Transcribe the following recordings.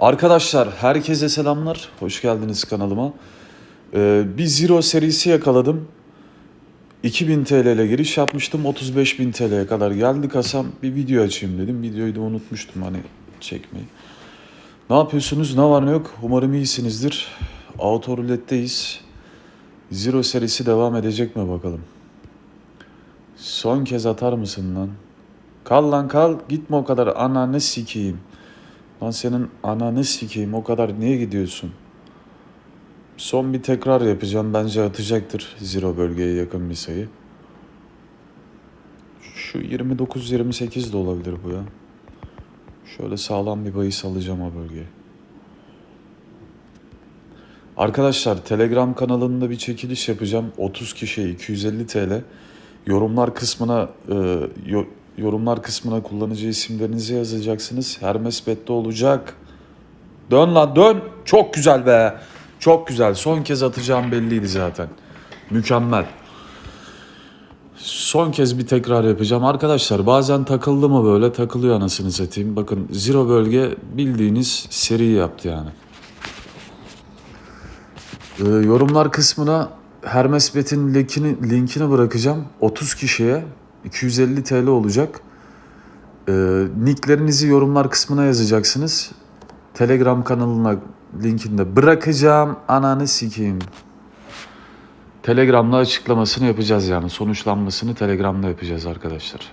Arkadaşlar herkese selamlar. Hoş geldiniz kanalıma. Ee, bir Zero serisi yakaladım. 2000 TL ile giriş yapmıştım. 35.000 TL'ye kadar geldi kasam. Bir video açayım dedim. Videoyu da unutmuştum hani çekmeyi. Ne yapıyorsunuz? Ne var ne yok? Umarım iyisinizdir. Auto Roulette'deyiz. Zero serisi devam edecek mi bakalım. Son kez atar mısın lan? Kal lan kal. Gitme o kadar. Ananı sikeyim. Lan senin ananı sikeyim. O kadar niye gidiyorsun? Son bir tekrar yapacağım. Bence atacaktır Zero bölgeye yakın bir sayı. Şu 29-28 de olabilir bu ya. Şöyle sağlam bir bahis alacağım o bölgeye. Arkadaşlar Telegram kanalında bir çekiliş yapacağım. 30 kişiye 250 TL. Yorumlar kısmına e, yorumlar kısmına kullanıcı isimlerinizi yazacaksınız. Hermes Bet'te olacak. Dön lan dön. Çok güzel be. Çok güzel. Son kez atacağım belliydi zaten. Mükemmel. Son kez bir tekrar yapacağım. Arkadaşlar bazen takıldı mı böyle takılıyor anasını satayım. Bakın Zero bölge bildiğiniz seri yaptı yani. Ee, yorumlar kısmına Hermes Bet'in linkini, linkini bırakacağım. 30 kişiye 250 TL olacak. Ee, nicklerinizi yorumlar kısmına yazacaksınız. Telegram kanalına linkini de bırakacağım. Ananı sikeyim. Telegram'da açıklamasını yapacağız yani. Sonuçlanmasını Telegram'da yapacağız arkadaşlar.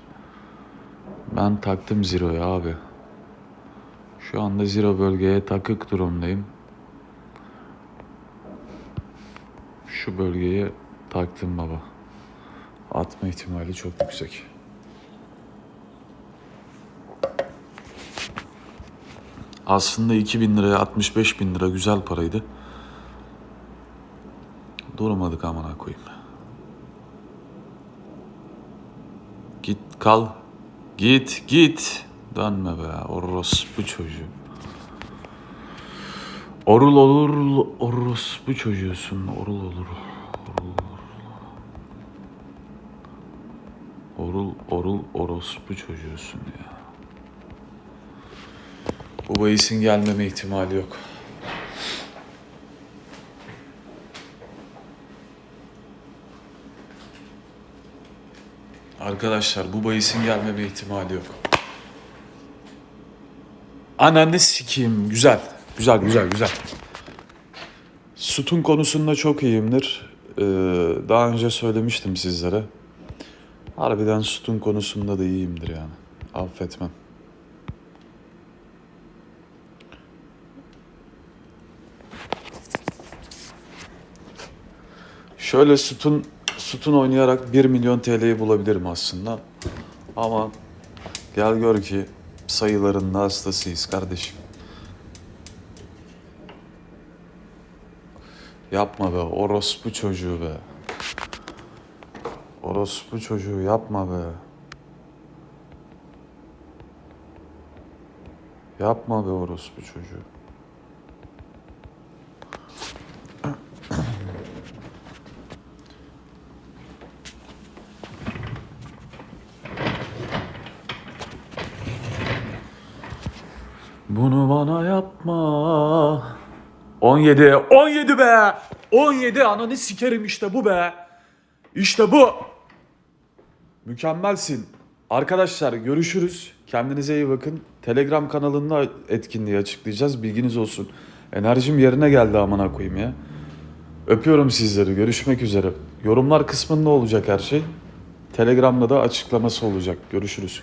Ben taktım Zero'ya abi. Şu anda Zero bölgeye takık durumdayım. Şu bölgeye taktım baba. Atma ihtimali çok yüksek. Aslında 2000 liraya 65 bin lira güzel paraydı. Durmadık amına koyayım. Git kal. Git git. Dönme be orospu çocuğu. Orul olur orospu çocuğusun. Orul olur. Orul olur. Orul orul orospu çocuğusun ya. Bu bahisin gelmeme ihtimali yok. Arkadaşlar bu bahisin gelmeme ihtimali yok. Ananı sikeyim. Güzel. Güzel, güzel, güzel. Sütun konusunda çok iyiyimdir. Ee, daha önce söylemiştim sizlere. Harbiden sütun konusunda da iyiyimdir yani. Affetmem. Şöyle sütun sütun oynayarak 1 milyon TL'yi bulabilirim aslında. Ama gel gör ki sayıların da hastasıyız kardeşim. Yapma be orospu çocuğu be. Orospu çocuğu yapma be. Yapma be orospu çocuğu. Bunu bana yapma. 17. 17 be. 17 ananı sikerim işte bu be. İşte bu. Mükemmelsin. Arkadaşlar görüşürüz. Kendinize iyi bakın. Telegram kanalında etkinliği açıklayacağız. Bilginiz olsun. Enerjim yerine geldi amına koyayım ya. Öpüyorum sizleri. Görüşmek üzere. Yorumlar kısmında olacak her şey. Telegram'da da açıklaması olacak. Görüşürüz.